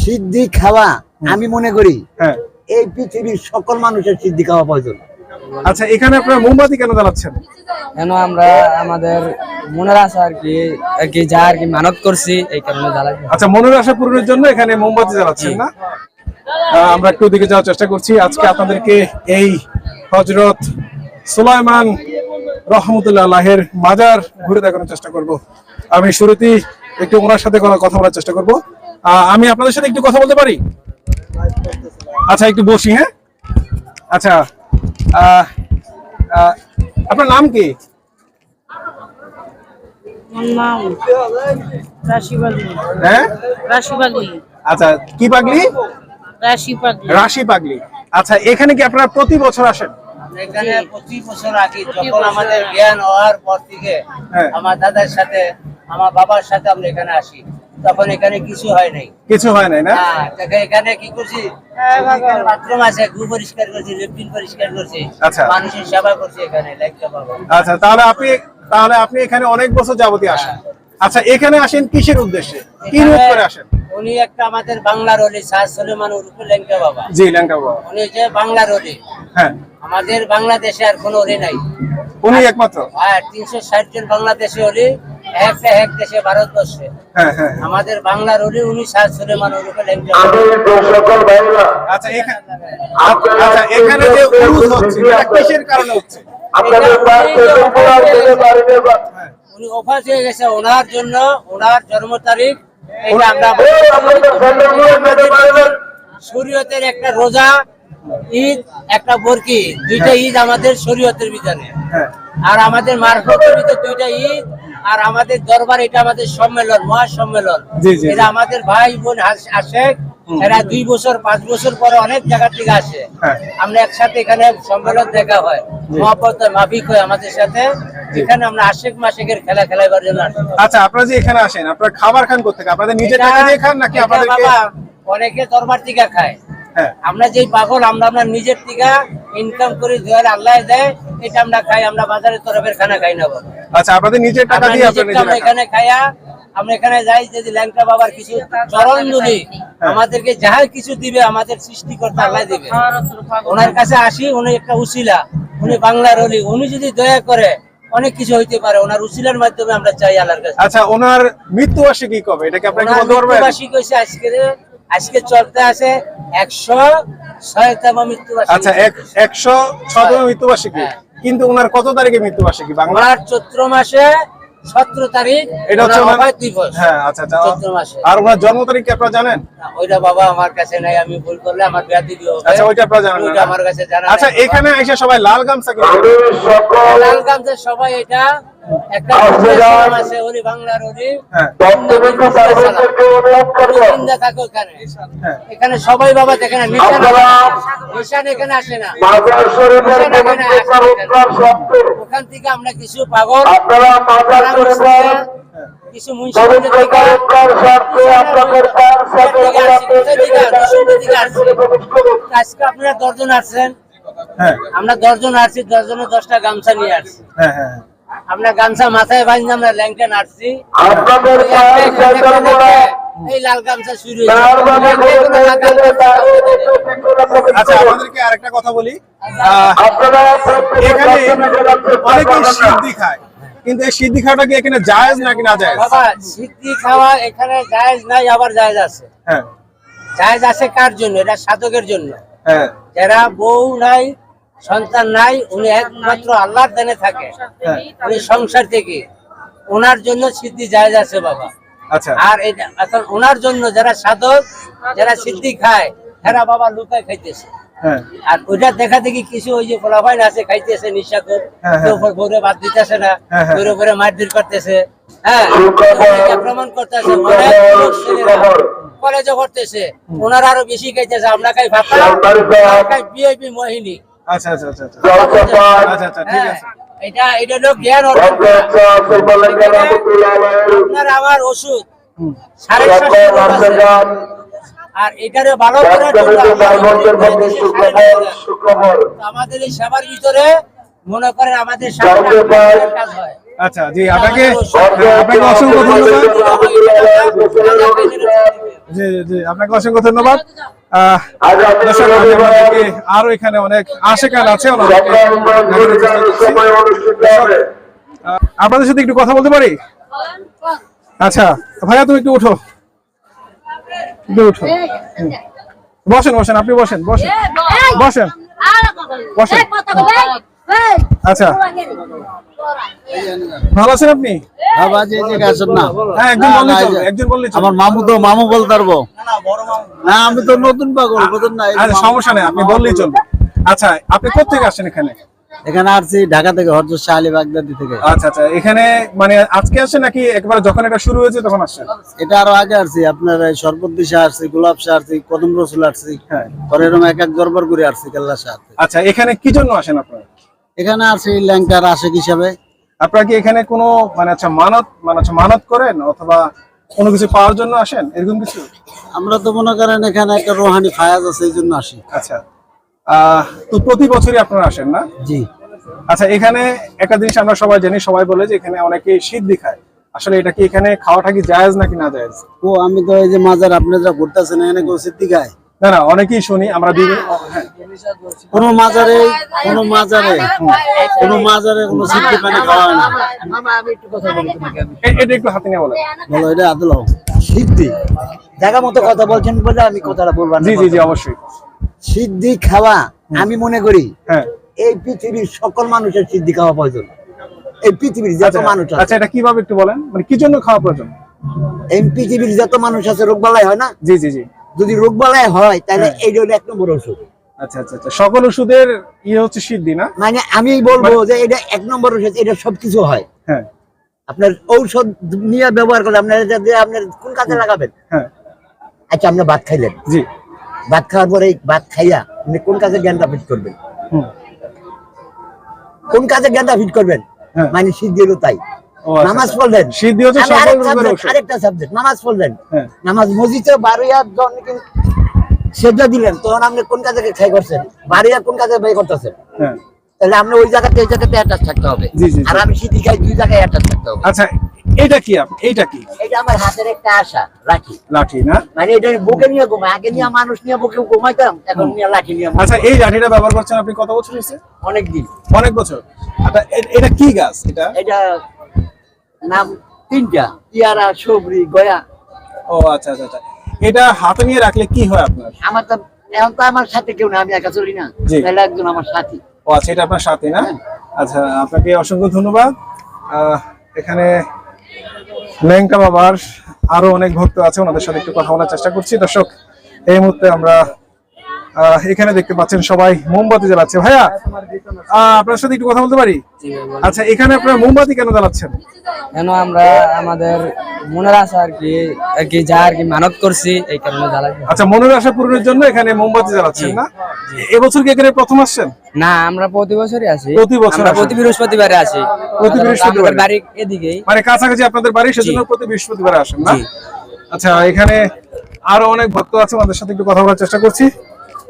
সিদ্ধি খাওয়া আমি মনে করি হ্যাঁ। এই পৃথিবীর সকল মানুষের সিদ্ধি খাওয়া প্রয়োজন। আচ্ছা এখানে আপনারা মোমবাতি কেন জ্বালাচ্ছেন? কেন আমরা আমাদের মনের আশা আর কি আর কি যা আর কি মানত করছি এই কারণে জ্বালাই। আচ্ছা মনের আশা পূরণের জন্য এখানে মোমবাতি জ্বালাচ্ছেন না? আহ, আমরা একটু দিকে যাওয়ার চেষ্টা করছি। আজকে আপনাদেরকে এই হজরত সুলাইমান রহমতুল্লাহ আল্লাহের মাজার ঘুরে দেখানোর চেষ্টা করব। আমি শুরুতেই একটু ওনার সাথে কোনো কথা বলার চেষ্টা করব। আমি আপনাদের সাথে একটু কথা বলতে পারি? আচ্ছা একটু বসি হ্যাঁ? আচ্ছা আপনার নাম কি? হ্যাঁ? রাশি পাগলি। আচ্ছা কি পাগলি? রাশি পাগলি। আচ্ছা এখানে কি আপনারা প্রতি বছর আসেন? এখানে পঁচিশ বছর আগে যখন আমাদের জ্ঞান হওয়ার পর থেকে হ্যাঁ। আমার দাদার সাথে আমার বাবার সাথে আমরা এখানে আসি। তখন এখানে কিছু হয় নাই। কিছু হয় নাই না? হ্যাঁ, এখানে কি করছি? বাথরুম আছে গু পরিষ্কার করছি লেট্রিন পরিষ্কার করছি। আচ্ছা। মানুষের সেবা করছি এখানে আচ্ছা তাহলে আপনি তাহলে আপনি এখানে অনেক বছর যাবতীয় আসেন। আচ্ছা এখানে আসেন কিসের উদ্দেশ্যে? কি নিয়োগ করে আসেন? উনি একটা আমাদের বাংলার অলি শাহ সলেমান উরুফে লেঙ্কা বাবা। জি ল্যাংটা বাবা। উনি যে বাংলার অলি। হ্যাঁ। আমাদের বাংলাদেশে আর কোনো অলি নাই। উনি একমাত্র? আর তিনশো ষাট জন বাংলাদেশে অলি এক দেশে ভারতবর্ষে। হ্যাঁ হ্যাঁ হ্যাঁ। আমাদের বাংলার অলি উনি শাহ সলেমান উরুফে আচ্ছা আচ্ছা এখানে যে উরুস হচ্ছে এটা কিসের কারণে হচ্ছে? উনি অফাস হয়ে। গেছে ওনার জন্য ওনার জন্ম তারিখ এটা আমরা শরীয়তের একটা রোজা ঈদ একটা বরকি দুইটা ঈদ আমাদের শরীয়তের হ্যাঁ। আর আমাদের মারফতের ভিতরে দুইটা ঈদ আর আমাদের দরবার এটা আমাদের সম্মেলন মহা সম্মেলন জি, জি, এটা আমাদের ভাই বোন আসে এরা দুই বছর পাঁচ বছর পরে অনেক জায়গা থেকে আসে। হ্যাঁ। আমরা একসাথে এখানে সম্মেলন দেখা হয়। মহাপত মাফিক হয় আমাদের সাথে। এখানে আমরা আশেক মাসেকের খেলা খেলাবার জন্য আচ্ছা আপনারা যে এখানে আসেন আপনারা খাবার খান কোথেকে আপনাদের নিজের এটা- টাকা দিয়ে খান নাকি এটা বাবা অনেকে দরবার টিকা খায়। আমরা যেই পাগল আমরা আমরা নিজের টিকা ইনকাম করে দেওয়ার আল্লাহ দেয় এটা আমরা খাই আমরা বাজারের তরফের খানা খাই না আচ্ছা আপনাদের নিজের টাকা দিয়ে আপনারা আমরা এখানে খাইয়া আমরা এখানে যাই যদি ল্যাংটা বাবার কিছু চরণ দুলি হ্যাঁ। আমাদেরকে যাহা কিছু দিবে আমাদের সৃষ্টিকর্তা আল্লাহ দিবে। ওনার কাছে আসি উনি একটা উসিলা উনি বাংলার হলি উনি যদি দয়া করে অনেক কিছু হইতে পারে ওনার উসিলার মাধ্যমে আমরা চাই আল্লাহর কাছে। আচ্ছা ওনার মৃত্যু বার্ষিকী কবে? এটা কি আপনারা কি বলতে পারবেন? মৃত্যুবার্ষিকী হইছে আজকে। আজকে চলতে আছে একশো ছয়তম মৃত্যুবার্ষিকী। আচ্ছা একশো ছতম মৃত্যুবার্ষিকী। হ্যাঁ। কিন্তু ওনার কত তারিখে মৃত্যুবার্ষিকী বাংলা? চৈত্র মাসে সতেরো তারিখ এটা হচ্ছে ওনার ওনার দিবস। হ্যাঁ আচ্ছা আচ্ছা। চৈত্র মাসে। আর ওনার জন্ম তারিখ কি আপনারা জানেন? ওইটা বাবা আমার কাছে নাই আমি ভুল করলে আমার আচ্ছা ওইটা আপনারা জানেন ওইটা আমার কাছে জানা আচ্ছা এখানে এসে সবাই লাল গামছা কিনে লালগঞ্জের সবাই এটা হ্যাঁ থাকো এখানে। হ্যাঁ। সবাই বাবা দেখে না। নিশান এখানে আসে না। ওখান থেকে আমরা কিছু পাগল কিছু আজকে আপনারা দশজন আসছেন হ্যাঁ। আমরা দশজন আসছি দশজনে দশটা গামছা নিয়ে আসছি। হ্যাঁ হ্যাঁ। আমরা গামছা মাথায় বাঁধি আমরা ল্যাংটেন আসছি এই লাল গামছা শুরু আচ্ছা আমাদেরকে আরেকটা কথা বলি। এখানে অনেকেই সিদ্ধি খায়। কিন্তু এই সিদ্ধি খাওয়াটা কি এখানে জায়েজ নাকি না জায়েজ? বাবা সিদ্ধি খাওয়া এখানে জায়েজ নাই আবার জায়েজ আছে। হ্যাঁ। জায়েজ আছে কার জন্য? এটা সাধকের জন্য। হ্যাঁ। যারা বউ নাই সন্তান নাই উনি একমাত্র আল্লাহর দানে থাকে। উনি সংসার থেকে। ওনার জন্য সিদ্ধি জায়েজ আছে বাবা। আচ্ছা। আর এটা এখন ওনার জন্য যারা সাধক যারা সিদ্ধি খায় এরা বাবা লুকায় খাইতেছে। হ্যাঁ। আর ওইটা দেখা দেখি কিছু ওই যে ফলাফাইন আছে খাইতেছে নিশা কর হ্যাঁ, হ্যাঁ। কেউ ভোরে ভাত দিতেছে না। ভোরে ভোরে মারধর করতেছে। হ্যাঁ অনেকে করতেছে অনেক লোক কলেজে করতেছে ওনারা আরও বেশি খাইতেছে আমরা খাই ভাত খাই। বিআইপি মোহিনী। আচ্ছা আচ্ছা আচ্ছা আচ্ছা। আচ্ছা আচ্ছা ঠিক হ্যাঁ, আছে। এটা এটা হলো জ্ঞান আপনার আমার ওষুধ। সাড়ে সাতশো লোক আছে। আর এটারে ভালো করার জন্য আমাদের এই সেবার ভিতরে মনে করেন আমাদের কাজ হয়। আচ্ছা জি আপনাকে আপনাকে অসংখ্য ধন্যবাদ। জি জি আপনাকে অসংখ্য ধন্যবাদ। আমি আরও এখানে অনেক আশেকান আছে আপনাদের সাথে একটু কথা বলতে পারি? আচ্ছা ভাইয়া তুমি একটু উঠো একটু উঠো বসেন বসেন আপনি বসেন বসেন। বসেন। বসেন। আচ্ছা। ভালো আছেন আপনি? আসেন হ্যাঁ একজন বললে চলবে একজন বললে চলবে আমার মামু তো মামু বলতে পারব। না আমি তো নতুন পাগল বুঝুন না আচ্ছা সমস্যা নেই আপনি বললেই চলবে। আচ্ছা আপনি কোথেকে আসছেন এখানে? এখানে আসছি ঢাকা থেকে শাহ আলী বাগদাদি থেকে। আচ্ছা আচ্ছা এখানে মানে আজকে নাকি একবার যখন এটা শুরু হয়েছে তখন আসছেন? এটা আরও আগে আসছি আপনার শাহ আসছি গোলাপ শাহ আসছি কদম রসুল আসছি হ্যাঁ। পরে এরকম এক এক দরবার করে আসছি কেল্লা শাহ আচ্ছা এখানে কি জন্য আসেন আপনারা? এখানে আসছি ল্যাংকার আশেক হিসাবে। আপনারা কি এখানে কোনো মানে আচ্ছা মানত মানে আচ্ছা মানত করেন অথবা কোনো কিছু পাওয়ার জন্য আসেন? এরকম কিছু? আমরা তো মনে করেন এখানে একটা রোহানি ফায়াজ আছে এই জন্য আসি। আচ্ছা। তো প্রতি বছরই আপনারা আসেন না? জি। আচ্ছা এখানে একটা জিনিস আমরা সবাই জানি সবাই বলে যে এখানে অনেকে সিদ্ধি খায় আসলে এটা কি এখানে খাওয়াটা কি জায়েজ নাকি না জায়েজ? ও আমি তো এই যে মাজার আপনি যা ঘুরতেছেন এখানে কেউ সিদ্ধি খায় না না অনেকেই শুনি আমরা হ্যাঁ। কোন মাজারে কোন মাজারে কোন মাজারে কোন সিদ্ধি পানি খাওয়া হয় না। এটা একটু হাতে নিয়ে বলো। এটা আদল সিদ্ধি। জায়গা মতো কথা বলছেন বলে আমি কথাটা বলব জি জি জি অবশ্যই। সিদ্ধি খাওয়া আমি মনে করি হ্যাঁ। এই পৃথিবীর সকল মানুষের সিদ্ধি খাওয়া প্রয়োজন। এই পৃথিবীর যত আচ্ছা, মানুষ আচ্ছা আছে এটা কীভাবে একটু বলেন? মানে কি জন্য খাওয়া প্রয়োজন? এই পৃথিবীর যত মানুষ আছে রোগ বালাই হয় না? জি জি জি। যদি রোগ বালাই হয় তাহলে হ্যাঁ। এই হলো এক নম্বর ওষুধ। আচ্ছা আচ্ছা আচ্ছা। সকল ওষুধের ইয়ে হচ্ছে সিদ্ধি না? মানে আমি বলব যে এটা এক নম্বর ওষুধ এটা সবকিছু হয়। হ্যাঁ। আপনার ঔষধ নিয়ে ব্যবহার করে আপনার এটা দিয়ে আপনার কোন কাজে লাগাবেন? হ্যাঁ। আচ্ছা আপনি ভাত খাইলেন। জি। ভাত খাওয়ার পরে ভাত খাইয়া আপনি কোন কাজে জ্ঞানটা ফিট করবেন? কোন কাজে জ্ঞানটা ফিট করবেন। মানে সিদ্ধি হলো তাই। নামাজ আচ্ছা। পড়লেন। আরেকটা সাবজেক্ট নামাজ পড়লেন। হ্যাঁ। নামাজ মসজিদে বারোয়া জন সেজা দিলেন তখন আপনি কোন কাজে খাই করছেন? কোন কাজে ব্যয় করতেছেন? হ্যাঁ। তাহলে আপনি ওই জায়গাতে এই জায়গাতে অ্যাটাচ থাকতে হবে। আর আমি সিদ্ধি খাই দুই জায়গায় অ্যাটাচ থাকতে হবে। আচ্ছা এটা কি এইটা কি? এটা আমার হাতের একটা আশা লাঠি। লাঠি না? মানে এটা বুকে নিয়ে ঘুমাই। আগে নিয়ে মানুষ নিয়ে বুকে ঘুমাইতাম এখন নিয়ে লাঠি নিয়ে আচ্ছা এই লাঠিটা ব্যবহার করছেন আপনি কত বছর হয়েছে? অনেক দিন অনেক বছর। আচ্ছা এটা কি গাছ এটা? এটা নাম তিনটা পিয়ারা সবরি গয়া। ও আচ্ছা আচ্ছা আচ্ছা। এটা হাতে নিয়ে রাখলে কি হয় আপনার? আমার তো এখন তো আমার সাথে কেউ না আমি একা চলি না। তাহলে একজন আমার সাথী। ও আচ্ছা এটা আপনার সাথে না? আচ্ছা আপনাকে অসংখ্য ধন্যবাদ। আহ, এখানে লেঙ্কা বাবার আরও অনেক ভক্ত আছে ওনাদের সাথে একটু কথা বলার চেষ্টা করছি। দর্শক এই মুহূর্তে আমরা এখানে দেখতে পাচ্ছেন সবাই মোমবাতি জ্বালাচ্ছে। ভাইয়া আপনার সাথে একটু কথা বলতে পারি? আচ্ছা এখানে আপনারা মোমবাতি কেন জ্বালাচ্ছেন? কেন আমরা আমাদের মনের আশা আর কি আর কি যা আর কি মানত করছি এই কারণে জ্বালাই। আচ্ছা মনের আশা পূরণের জন্য এখানে মোমবাতি জ্বালাচ্ছেন না? এবছর কি এখানে প্রথম আসছেন? না আমরা প্রতি বছরই আসি। প্রতি বছর আমরা প্রতি বৃহস্পতিবারে আসি। প্রতি বৃহস্পতিবারে? বাড়ি এদিকেই। মানে কাছাকাছি আপনাদের বাড়ি সেজন্য প্রতি বৃহস্পতিবার আসেন না? আচ্ছা এখানে আরও অনেক ভক্ত আছে আমাদের সাথে একটু কথা বলার চেষ্টা করছি।